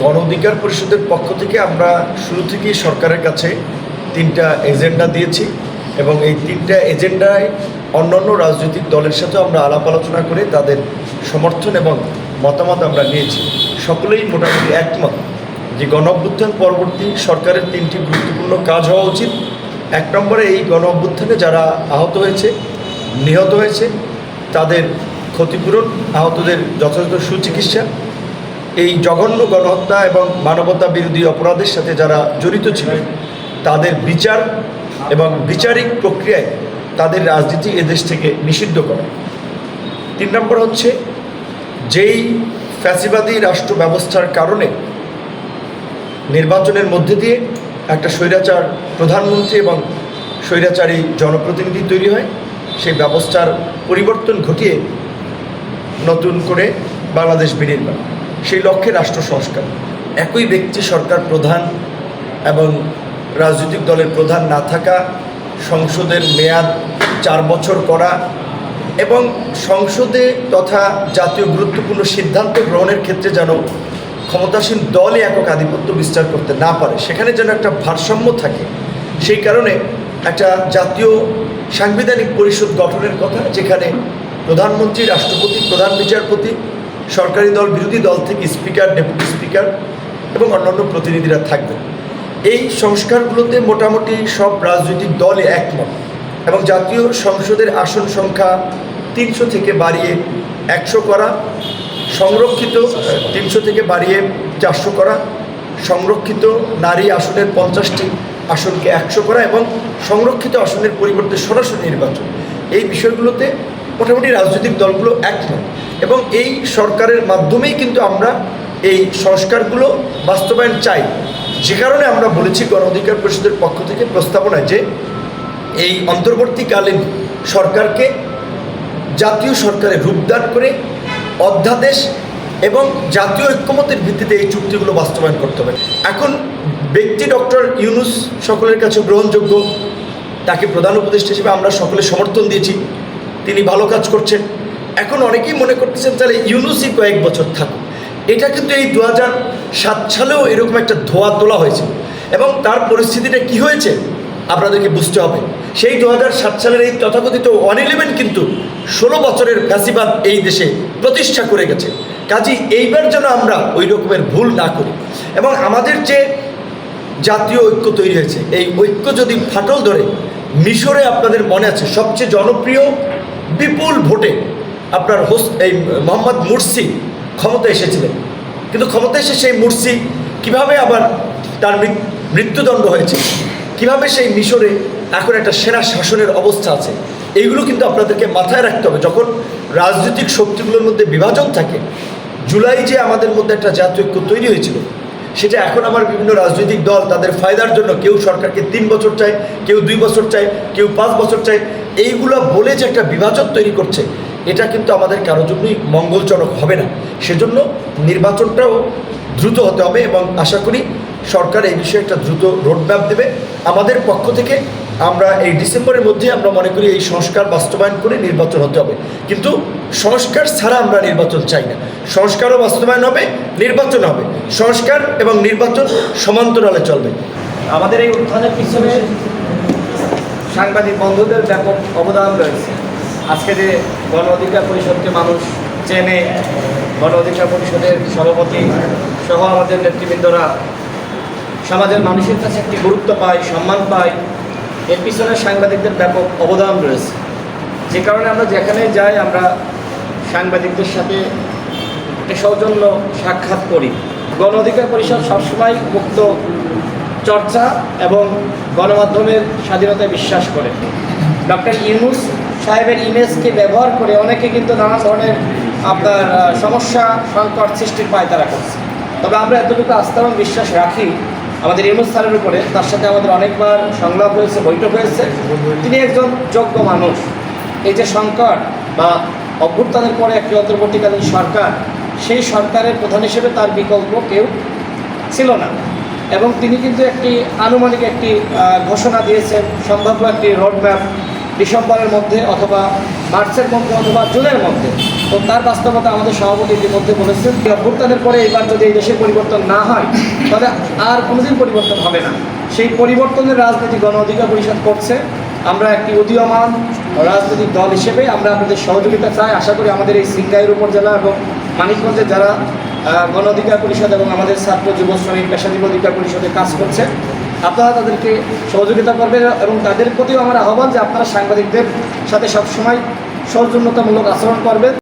গণ অধিকার পরিষদের পক্ষ থেকে আমরা শুরু থেকেই সরকারের কাছে তিনটা এজেন্ডা দিয়েছি এবং এই তিনটা এজেন্ডায় অন্যান্য রাজনৈতিক দলের সাথে আমরা আলাপ আলোচনা করে তাদের সমর্থন এবং মতামত আমরা নিয়েছি। সকলেই মোটামুটি একমত যে গণ অভ্যুত্থান পরবর্তী সরকারের তিনটি গুরুত্বপূর্ণ কাজ হওয়া উচিত। এক নম্বরে এই গণ অভ্যুত্থানে যারা আহত হয়েছে, নিহত হয়েছে, তাদের ক্ষতিপূরণ, আহতদের যথাযথ সুচিকিৎসা এই জঘন্য গণহত্যা এবং মানবতা বিরোধী অপরাধের সাথে যারা জড়িত ছিল তাদের বিচার এবং বিচারিক প্রক্রিয়ায় তাদের রাজনীতি এদেশ থেকে নিষিদ্ধ করা। তিন নম্বর হচ্ছে, যেই ফ্যাসিবাদী রাষ্ট্র ব্যবস্থার কারণে নির্বাচনের মধ্যে দিয়ে একটা স্বৈরাচার প্রধানমন্ত্রী এবং স্বৈরাচারী জনপ্রতিনিধি তৈরি হয়, সেই ব্যবস্থার পরিবর্তন ঘটিয়ে নতুন করে বাংলাদেশ বিনির্মাণ। সেই লক্ষ্যে রাষ্ট্র সংস্কার। একই ব্যক্তি সরকার প্রধান এবং রাজনৈতিক দলের প্রধান না থাকা, সংসদের মেয়াদ চার বছর করা এবং সংসদে তথা জাতীয় গুরুত্বপূর্ণ সিদ্ধান্ত গ্রহণের ক্ষেত্রে যেন ক্ষমতাসীন দলই একক আধিপত্য বিস্তার করতে না পারে, সেখানে যেন একটা ভারসাম্য থাকে। সেই কারণে একটা জাতীয় সাংবিধানিক পরিষদ গঠনের কথা, যেখানে প্রধানমন্ত্রী, রাষ্ট্রপতি, প্রধান বিচারপতি সরকারি দল, বিরোধী দল থেকে স্পিকার, ডেপুটি স্পিকার এবং অন্যান্য প্রতিনিধিরা থাকবে। এই সংস্কারগুলোতে মোটামুটি সব রাজনৈতিক দলে একমত এবং জাতীয় সংসদের আসন সংখ্যা তিনশো থেকে বাড়িয়ে একশো করা, সংরক্ষিত তিনশো থেকে বাড়িয়ে চারশো করা, সংরক্ষিত নারী আসনের পঞ্চাশটি আসনকে একশো করা এবং সংরক্ষিত আসনের পরিবর্তে সরাসরি নির্বাচন। এই বিষয়গুলোতে মোটামুটি রাজনৈতিক দলগুলো একমত এবং এই সরকারের মাধ্যমেই কিন্তু আমরা এই সংস্কারগুলো বাস্তবায়ন চাই। যে কারণে আমরা বলেছি গণ অধিকার পরিষদের পক্ষ থেকে প্রস্তাবনায় যে এই অন্তর্বর্তীকালীন সরকারকে জাতীয় সরকারে রূপদান করে অধ্যাদেশ এবং জাতীয় ঐক্যমতের ভিত্তিতে এই চুক্তিগুলো বাস্তবায়ন করতে হবে। এখন ব্যক্তি ডক্টর ইউনুস সকলের কাছে গ্রহণযোগ্য। তাকে প্রধান উপদেষ্টা হিসেবে আমরা সকলে সমর্থন দিয়েছি। তিনি ভালো কাজ করছেন। এখন অনেকেই মনে করতেছেন, তাহলে ইউনুসি কয়েক বছর থাকুক। এটা কিন্তু এই দু সাত সালেও এরকম একটা ধোয়া তোলা হয়েছে। এবং তার পরিস্থিতিটা কি হয়েছে, আপনাদেরকে বুঝতে হবে। সেই দু সাত সালের এই তথাকথিত ইলেভেন কিন্তু ষোলো বছরের ফ্যাসিবাদ এই দেশে প্রতিষ্ঠা করে গেছে। কাজী এইবার যেন আমরা ওই রকমের ভুল না করি। এবং আমাদের যে জাতীয় ঐক্য তৈরি হয়েছে, এই ঐক্য যদি ফাটল ধরে, মিশরে আপনাদের মনে আছে, সবচেয়ে জনপ্রিয় বিপুল ভোটে আপনার হোস এই মোহাম্মদ মুরসি ক্ষমতা এসেছিলেন। কিন্তু ক্ষমতা এসে সেই মুরসি কীভাবে আবার তার মৃত্যুদণ্ড হয়েছে? কীভাবে সেই মিশরে এখন একটা সেরা শাসনের অবস্থা আছে? এইগুলো কিন্তু আপনাদেরকে মাথায় রাখতে হবে। যখন রাজনৈতিক শক্তিগুলোর মধ্যে বিভাজন থাকে, জুলাই যে আমাদের মধ্যে একটা জাতীয় ঐক্য তৈরি হয়েছিল, সেটা এখন আমার বিভিন্ন রাজনৈতিক দল তাদের ফায়দার জন্য কেউ সরকারকে তিন বছর চায়, কেউ দুই বছর চায়, কেউ পাঁচ বছর চায় এইগুলো বলে যে একটা বিভাজন তৈরি করছে, এটা কিন্তু আমাদের কারোর জন্যই মঙ্গলজনক হবে না। সেজন্য নির্বাচনটাও দ্রুত হতে হবে এবং আশা করি সরকার এই বিষয়ে একটা দ্রুত রোডম্যাপ দেবে। আমাদের পক্ষ থেকে আমরা এই ডিসেম্বরের মধ্যে আমরা মনে করি এই সংস্কার বাস্তবায়ন করে নির্বাচন হতে হবে। কিন্তু সংস্কার ছাড়া আমরা নির্বাচন চাই না। সংস্কারও বাস্তবায়ন হবে, নির্বাচন হবে। সংস্কার এবং নির্বাচন সমান্তরালে চলবে। আমাদের এই উত্থানের পিছনে সাংবাদিক বন্ধুদের ব্যাপক অবদান রয়েছে। আজকে যে গণ অধিকার পরিষদকে মানুষ চেনে, গণ অধিকার পরিষদের সভাপতি সহ আমাদের নেতৃবৃন্দরা সমাজের মানুষের কাছে একটি গুরুত্ব পায়, সম্মান পায়, এর পিছনে সাংবাদিকদের ব্যাপক অবদান রয়েছে। যে কারণে আমরা যেখানে যাই, আমরা সাংবাদিকদের সাথে একটা সৌজন্য সাক্ষাৎ করি। গণ অধিকার পরিষদ সবসময় মুক্ত চর্চা এবং গণমাধ্যমের স্বাধীনতায় বিশ্বাস করে। ডক্টর ইউনুস সাহেবের ইমেজকে ব্যবহার করে অনেকে কিন্তু নানা ধরনের, আপনার সমস্যা, সংকট সৃষ্টির পায় তারা করছে। তবে আমরা এতটুকু আস্থা এবং বিশ্বাস রাখি আমাদের ইউনুস স্যারের উপরে। তার সাথে আমাদের অনেকবার সংলাপ হয়েছে, বৈঠক হয়েছে। তিনি একজন যোগ্য মানুষ। এই যে সংকট বা অভ্যুত্থানের পরে একটি অন্তর্বর্তীকালীন সরকার, সেই সরকারের প্রধান হিসেবে তার বিকল্প কেউ ছিল না। এবং তিনি কিন্তু একটি আনুমানিক একটি ঘোষণা দিয়েছেন সম্ভাব্য একটি রোডম্যাপ ডিসেম্বরের মধ্যে অথবা মার্চের মধ্যে অথবা জুনের মধ্যে। তো তার বাস্তবতা আমাদের সভাপতি ইতিমধ্যে বলেছেন। অভ্যুত্থানের পরে এবার যদি এই দেশে পরিবর্তন না হয়, তাহলে আর কোনোদিন পরিবর্তন হবে না। সেই পরিবর্তনের রাজনীতি গণ অধিকার পরিষদ করছে। আমরা একটি উদীয়মান রাজনৈতিক দল হিসেবে আমরা আপনাদের সহযোগিতা চাই। আশা করি আমাদের এই সিংগাইয়ের উপজেলা এবং মানিকগঞ্জে যারা গণ অধিকার পরিষদ এবং আমাদের ছাত্র যুব শ্রমিক, পেশাজীবী অধিকার পরিষদে কাজ করছে। আপনারা তাদেরকে সহযোগিতা করবেন এবং তাদের প্রতিও আমার আহ্বান যে আপনারা সাংবাদিকদের সাথে সবসময় সৌজন্যতামূলক আচরণ করবেন।